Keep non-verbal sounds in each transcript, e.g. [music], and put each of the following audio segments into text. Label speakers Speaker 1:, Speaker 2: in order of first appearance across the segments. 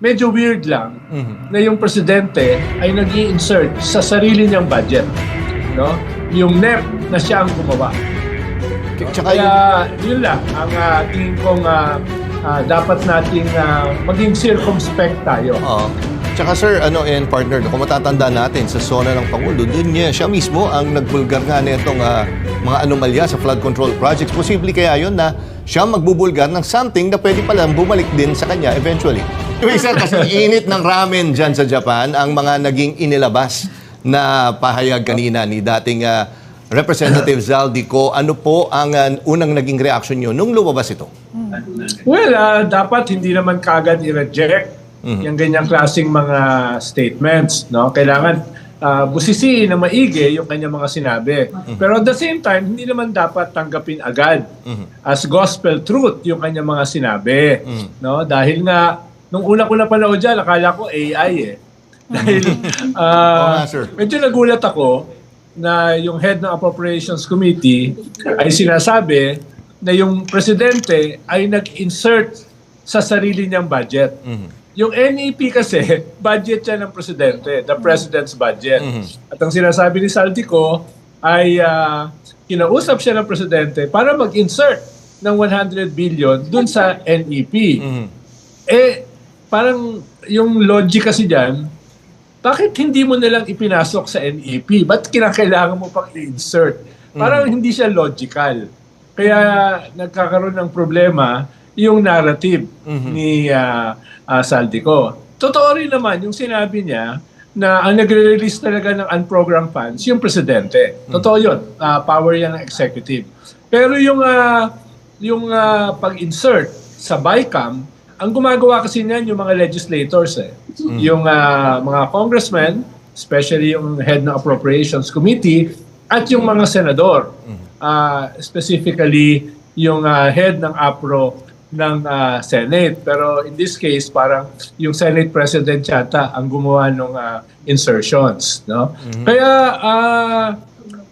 Speaker 1: Medyo weird lang na yung presidente ay nag insert sa sarili niyang budget. No? Yung NEP na siya ang gumawa.
Speaker 2: Tsaka yung,
Speaker 1: Kaya yun lang ang ah, tingin kong ah, ah, dapat nating ah, maging circumspect tayo.
Speaker 2: Oo. Tsaka sir, ano and partner, kung matatanda natin sa zona ng Pangulo, dun niya, siya mismo ang nagbulgar nga nitong ah, mga anomalya sa flood control projects. Posible kaya yun na siya magbubulgar ng something na pwede palang bumalik din sa kanya eventually. Yung isa kasi [laughs] init ng ramen dyan sa Japan, ang mga naging inilabas na pahayag kanina ni dating ah, Representative Zaldico. Ano po ang ah, unang naging reaction nyo nung lumabas ito?
Speaker 1: Well, ah, dapat hindi naman kagad i-reject yung ganyang klaseng mga statements. No? Kailangan ah, busisiin na maigi yung kanyang mga sinabi. Pero at the same time, hindi naman dapat tanggapin agad as gospel truth yung kanyang mga sinabi. No? Dahil nga, nung una ko na panood dyan, akala ko AI eh. [laughs] Dahil ah,
Speaker 2: nga, sir.
Speaker 1: medyo nagulat ako na yung head ng Appropriations Committee ay sinasabi na yung presidente ay nag-insert sa sarili niyang budget. Yung NEP kasi, [laughs] budget siya ng presidente, the president's budget. At ang sinasabi ni Saldico ay ah, kinausap siya ng presidente para mag-insert ng 100 billion dun sa NEP. Eh, parang yung logic kasi dyan, bakit hindi mo nalang ipinasok sa NEP? Ba't kinakailangan mo pang i-insert? Parang hindi siya logical. Kaya nagkakaroon ng problema yung narrative ni ah, ah, Saldico. Totoo rin naman yung sinabi niya na ang nagre-release talaga ng unprogrammed funds, yung presidente. Totoo yun. Ah, power yan ng executive. Pero yung, ah, yung ah, pag-insert sa BICAM, ang gumagawa kasi niyan yung mga legislators eh. Yung ah, mga congressmen, especially yung head ng Appropriations Committee, at yung mga senador. Ah, specifically, yung ah, head ng APRO ng ah, Senate. Pero in this case, parang yung Senate President yata ang gumawa ng insertions. No? Kaya ah,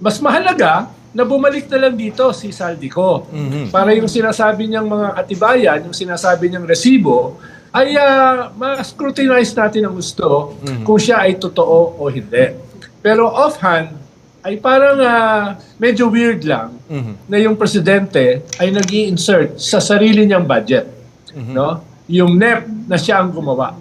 Speaker 1: mas mahalaga na bumalik na lang dito si Saldico. Para yung sinasabi niyang mga katibayan, yung sinasabi niyang resibo, ay uh, ma-scrutinize natin ang gusto kung siya ay totoo o hindi. Pero offhand, ay parang ah, medyo weird lang na yung presidente ay nag insert sa sarili niyang budget. No? Yung NEP na siya ang gumawa.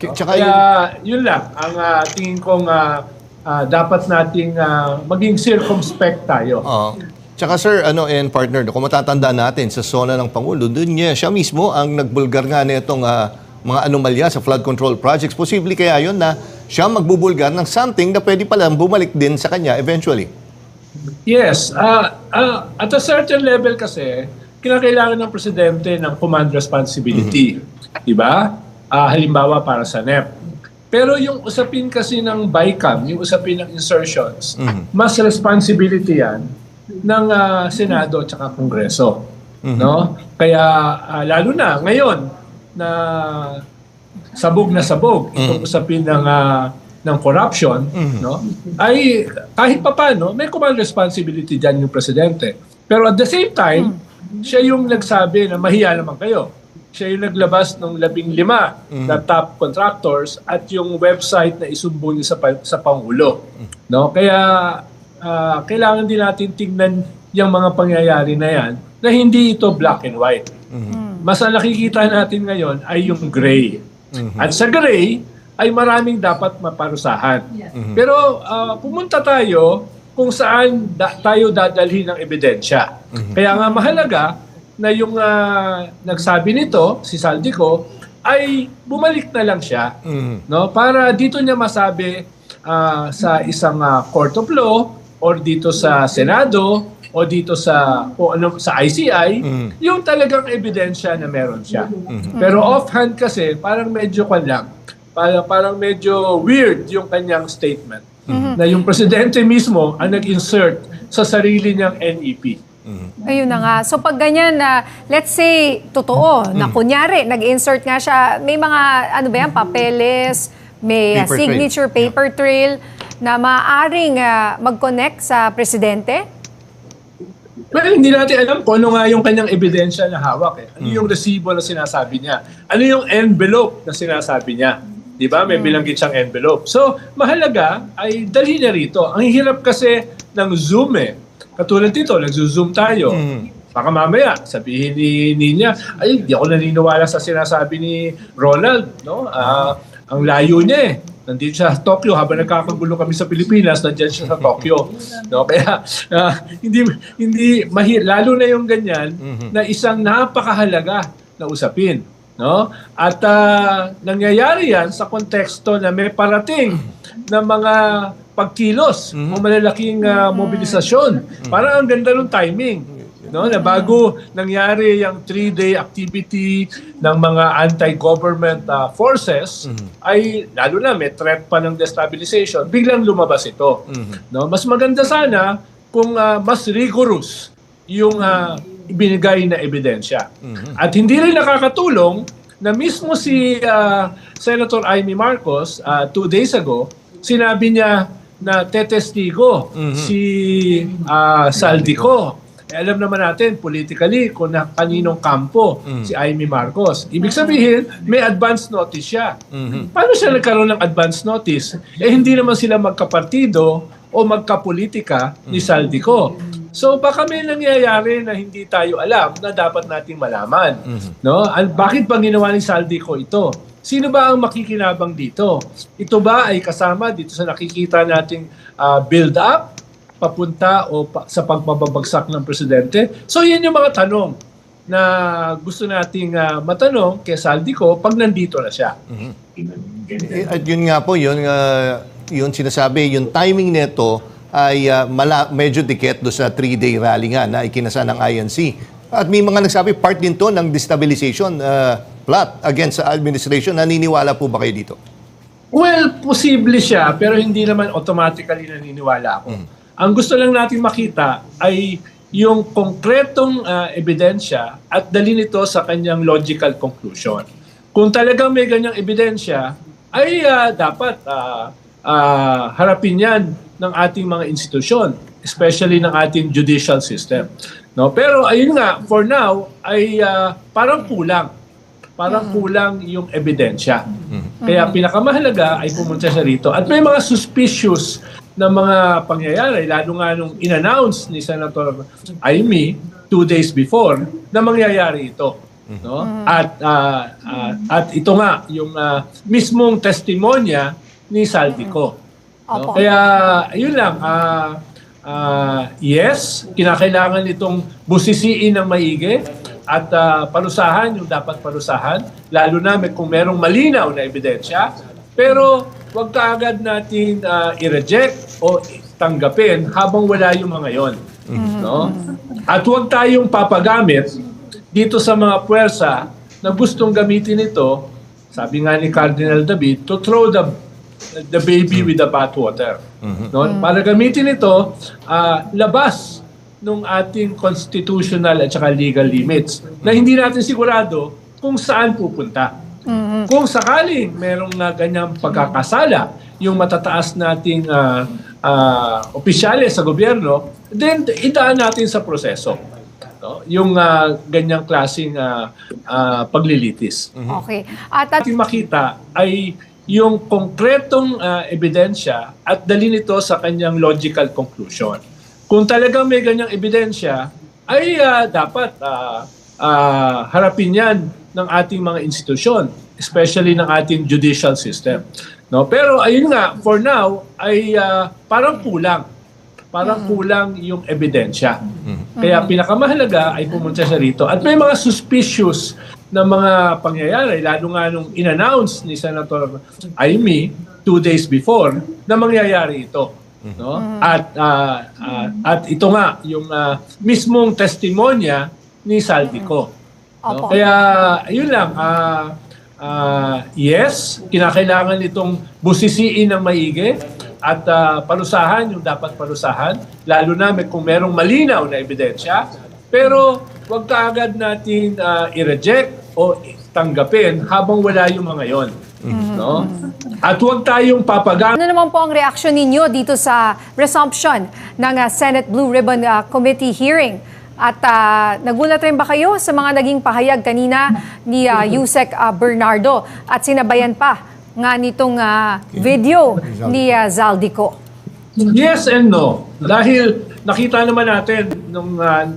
Speaker 2: Tsaka
Speaker 1: Kaya
Speaker 2: yung,
Speaker 1: yun lang ang ah, tingin kong ah, ah, dapat nating ah, maging circumspect tayo.
Speaker 2: Oo. Tsaka sir, ano and partner, kung matatanda natin sa zona ng Pangulo, doon niya, siya mismo ang nagbulgar nga nitong ah, mga anomalya sa flood control projects. Posible kaya yun na siya magbubulgar ng something na pwede palang bumalik din sa kanya eventually.
Speaker 1: Yes. ah ah, at a certain level kasi, kinakailangan ng presidente ng command responsibility. Di ba? Ah, halimbawa para sa NEP. Pero yung usapin kasi ng BICAM, yung usapin ng insertions, mas responsibility yan ng ah, Senado at Kongreso. No? Kaya ah, lalo na ngayon na sabog na sabog itong usapin ng ah, ng corruption, no? Ay kahit papaano may command responsibility diyan yung presidente. Pero at the same time, siya yung nagsabi na mahiya naman kayo. Siya yung naglabas ng labing lima na top contractors at yung website na isumbong niya sa, pa- sa Pangulo. No? Kaya ah, kailangan din natin tingnan yung mga pangyayari na yan na hindi ito black and white. Mas ang nakikita natin ngayon ay yung gray. At sa gray ay maraming dapat maparusahan. Pero ah, pumunta tayo kung saan da- tayo dadalhin ng ebidensya. Kaya nga mahalaga na yung ah, nagsabi nito, si Saldico, ay bumalik na lang siya. No? Para dito niya masabi ah, sa isang ah, court of law or dito sa Senado o dito sa o ano sa ICI yung talagang ebidensya na meron siya. Pero offhand kasi parang medyo kwan lang. Parang, parang medyo weird yung kanyang statement na yung presidente mismo ang nag-insert sa sarili niyang NEP.
Speaker 3: Ayun na nga. So pag ganyan na, let's say, totoo, na kunyari, nag-insert nga siya, may mga, ano ba yan, papeles, may uh,
Speaker 2: Paper trail.
Speaker 3: signature paper trail na maaaring uh, mag-connect sa presidente?
Speaker 1: Well, hindi natin alam kung ano nga yung kanyang ebidensya na hawak. Eh. Ano yung resibo na sinasabi niya? Ano yung envelope na sinasabi niya? Di ba? May bilanggit siyang envelope. So, mahalaga ay dalhin niya rito. Ang hirap kasi ng Zoom eh. Katulad dito, nagzo-Zoom tayo. Baka mamaya, sabihin ni Ninya, ay, di ako naniniwala sa sinasabi ni Ronald. No? Ah, ang layo niya eh. Nandito siya sa Tokyo habang nagkakagulo kami sa Pilipinas, nandiyan siya sa Tokyo. No, kaya ah, hindi hindi mahi, lalo na yung ganyan na isang napakahalaga na usapin, no? At ah, nangyayari 'yan sa konteksto na may parating na mga pagkilos o malalaking ah, mobilisasyon. Parang ang ganda ng timing no na bago nangyari yung three-day activity ng mga anti-government uh, forces ay lalo na may threat pa ng destabilization biglang lumabas ito. No mas maganda sana kung uh, mas rigorous yung uh, ibinigay na ebidensya. At hindi rin nakakatulong na mismo si uh, Senator Amy Marcos uh, two days ago sinabi niya na tetestigo si uh, Saldico eh, alam naman natin politically kung na kaninong kampo si Amy Marcos. Ibig sabihin, may advance notice siya. Paano siya nagkaroon ng advance notice? Eh hindi naman sila magkapartido o magkapolitika ni Saldico. So baka may nangyayari na hindi tayo alam na dapat nating malaman. No? Al- bakit ba ginawa ni Saldico ito? Sino ba ang makikinabang dito? Ito ba ay kasama dito sa nakikita nating ah, build-up papunta o pa, sa pagpapabagsak ng presidente? So yan yung mga tanong na gusto nating ah, matanong kay Saldico pag nandito na siya.
Speaker 2: Eh, At yun nga po, yun, uh, yun sinasabi, yung timing nito ay uh, mala, medyo dikit do sa three-day rally nga na ikinasa ng INC. At may mga nagsabi, part din to ng destabilization uh, plot against sa administration. Naniniwala po ba kayo dito?
Speaker 1: Well, posible siya pero hindi naman automatically naniniwala ako. Ang gusto lang natin makita ay yung konkretong ah, ebidensya at dali nito sa kanyang logical conclusion. Kung talagang may ganyang ebidensya, ay ah, dapat ah, ah, harapin yan ng ating mga institusyon, especially ng ating judicial system. No? Pero ayun nga, for now, ay ah, parang kulang parang kulang yung ebidensya. Kaya pinakamahalaga ay pumunta siya rito. At may mga suspicious na mga pangyayari, lalo nga nung in-announce ni Senator Amy two days before na mangyayari ito. No? At ah, ah, at ito nga yung ah, mismong testimonya ni Saldico. No? Kaya yun lang ah ah, yes, kinakailangan itong busisiin ng maigi at ah, parusahan yung dapat parusahan, lalo na kung merong malinaw na ebidensya. Pero wag kaagad natin ah, i-reject o tanggapin habang wala yung mga yon. No? At huwag tayong papagamit dito sa mga puwersa na gustong gamitin ito, sabi nga ni Cardinal David, to throw the the baby with the bathwater. No? Para gamitin ito, ah, labas nung ating constitutional at saka legal limits na hindi natin sigurado kung saan pupunta. Kung sakaling merong uh, ganyang pagkakasala yung matataas nating ah, ah, opisyales sa gobyerno, then idaan natin sa proseso. No? Yung ah, ganyang klaseng ah, ah, paglilitis
Speaker 3: Okay. At, at
Speaker 1: makita ay yung konkretong ah, ebidensya at dali nito sa kanyang logical conclusion. Kung talagang may ganyang ebidensya, ay ah, dapat ah, ah, harapin yan ng ating mga institusyon, especially ng ating judicial system. No? Pero ayun nga, for now, ay ah, parang kulang. Parang kulang yung ebidensya. Kaya pinakamahalaga ay pumunta siya rito. At may mga suspicious na mga pangyayari, lalo nga nung in-announce ni Senator Amy two days before na mangyayari ito. No? At ah, ah, at ito nga yung ah, mismong testimonya ni Saldico.
Speaker 3: Opo.
Speaker 1: Kaya ayun lang ah ah, yes, kinakailangan itong busisiin ng maigi at ah, parusahan yung dapat parusahan lalo na may, kung merong malinaw na ebidensya pero wag kaagad natin ah, i-reject o tanggapin habang wala yung mga yon. No? At huwag tayong papagamit
Speaker 3: ano naman po ang reaksyon ninyo dito sa resumption ng ah, Senate Blue Ribbon ah, Committee hearing At ah, nagulat rin ba kayo sa mga naging pahayag kanina ni ah, Yusek ah, Bernardo at sinabayan pa nga nitong ah, video ni ah, Zaldico?
Speaker 1: Yes and no. Dahil nakita naman natin nung ah,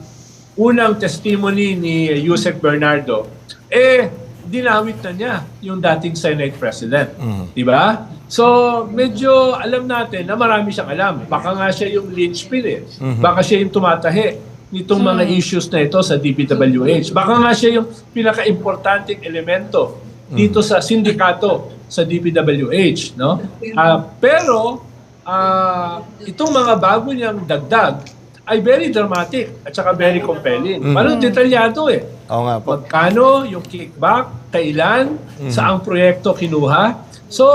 Speaker 1: unang testimony ni Yusek Bernardo, eh, dinawit na niya yung dating Senate President. Di ba? So, medyo alam natin na marami siyang alam. Baka nga siya yung linchpin eh. Baka siya yung tumatahi nitong mga issues na ito sa DPWH. Baka nga siya yung pinaka-importanting elemento dito sa sindikato sa DPWH, no? Ah, pero ah, itong mga bago niyang dagdag ay very dramatic at saka very compelling. Parang detalyado eh.
Speaker 2: Oo nga po.
Speaker 1: Magkano yung kickback, kailan, saang proyekto kinuha. So,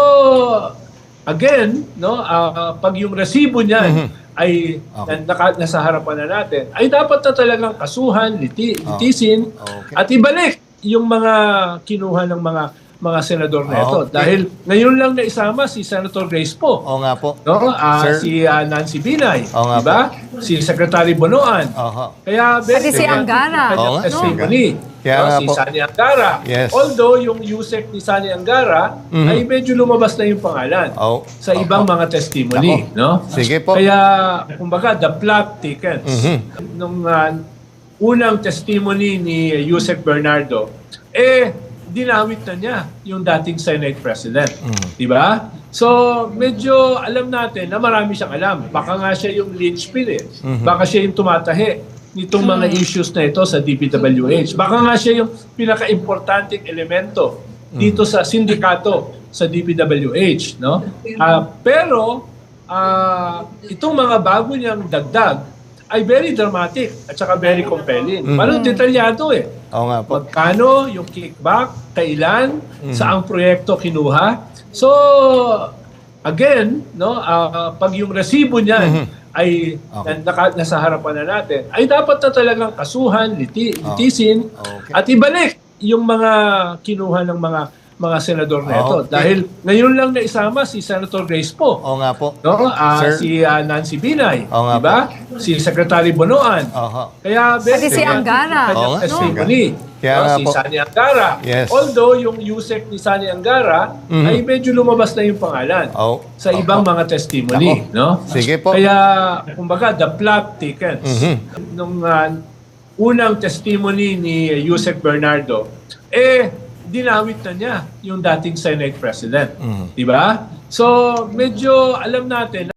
Speaker 1: again, no, ah, pag yung resibo niyan ay
Speaker 2: Okay.
Speaker 1: na, naka- nasa harapan na natin, ay dapat na talagang kasuhan, liti, litisin,
Speaker 2: Okay.
Speaker 1: at ibalik yung mga kinuha ng mga mga senador na ito.
Speaker 2: Okay.
Speaker 1: Dahil ngayon lang na isama si Senator Grace po.
Speaker 2: Oo nga po.
Speaker 1: No?
Speaker 2: Sir?
Speaker 1: si ah, Nancy Binay,
Speaker 2: Oo nga
Speaker 1: di ba? Si Secretary Bonoan.
Speaker 2: Aha.
Speaker 1: Kaya
Speaker 3: Pati si Angara.
Speaker 2: Oo nga.
Speaker 1: testimony.
Speaker 2: Kaya
Speaker 1: No,
Speaker 2: nga
Speaker 1: si
Speaker 2: po.
Speaker 1: Sani Angara.
Speaker 2: Yes.
Speaker 1: Although yung USEC ni Sani Angara
Speaker 2: Mhm.
Speaker 1: ay medyo lumabas na yung pangalan
Speaker 2: Oo.
Speaker 1: sa ibang
Speaker 2: Opo.
Speaker 1: mga testimony,
Speaker 2: Nako.
Speaker 1: no?
Speaker 2: Sige po.
Speaker 1: Kaya kumbaga the plot thickens.
Speaker 2: Mhm.
Speaker 1: Nung ah, unang testimony ni Yusek Bernardo, eh dinawit na niya yung dating Senate President. Di ba? So, medyo alam natin na marami siyang alam. Baka nga siya yung linchpin eh. Baka siya yung tumatahi nitong mga issues na ito sa DPWH. Baka nga siya yung pinaka-importanting elemento dito sa sindikato sa DPWH, no? Ah, pero ah, itong mga bago niyang dagdag ay very dramatic at saka very compelling. Parang detalyado eh.
Speaker 2: Oo nga po.
Speaker 1: Magkano yung kickback, kailan, saang proyekto kinuha. So, again, no, ah, pag yung resibo niyan ay
Speaker 2: Okay.
Speaker 1: na, naka- nasa harapan na natin, ay dapat na talagang kasuhan, liti, litisin,
Speaker 2: Okay.
Speaker 1: at ibalik yung mga kinuha ng mga mga senador na ito.
Speaker 2: Okay.
Speaker 1: Dahil ngayon lang na isama si Senator Grace po.
Speaker 2: Oo nga po.
Speaker 1: No?
Speaker 2: Sir?
Speaker 1: si ah, Nancy Binay,
Speaker 2: Oo nga
Speaker 1: di ba? Si Secretary Bonoan.
Speaker 2: Aha.
Speaker 1: Kaya
Speaker 3: Pati si Angara.
Speaker 2: Oo nga.
Speaker 1: testimony.
Speaker 2: Kaya
Speaker 1: No,
Speaker 2: nga
Speaker 1: si
Speaker 2: po.
Speaker 1: Sani Angara.
Speaker 2: Yes.
Speaker 1: Although yung USEC ni Sani Angara
Speaker 2: Mhm.
Speaker 1: ay medyo lumabas na yung pangalan
Speaker 2: Oo.
Speaker 1: sa ibang mga testimony,
Speaker 2: Nako.
Speaker 1: no?
Speaker 2: Sige po.
Speaker 1: Kaya kumbaga the plot thickens.
Speaker 2: Mhm.
Speaker 1: Nung ah, unang testimony ni Yusek Bernardo, eh dinawit na niya yung dating Senate President.
Speaker 2: Mhm.
Speaker 1: Di ba? So medyo alam natin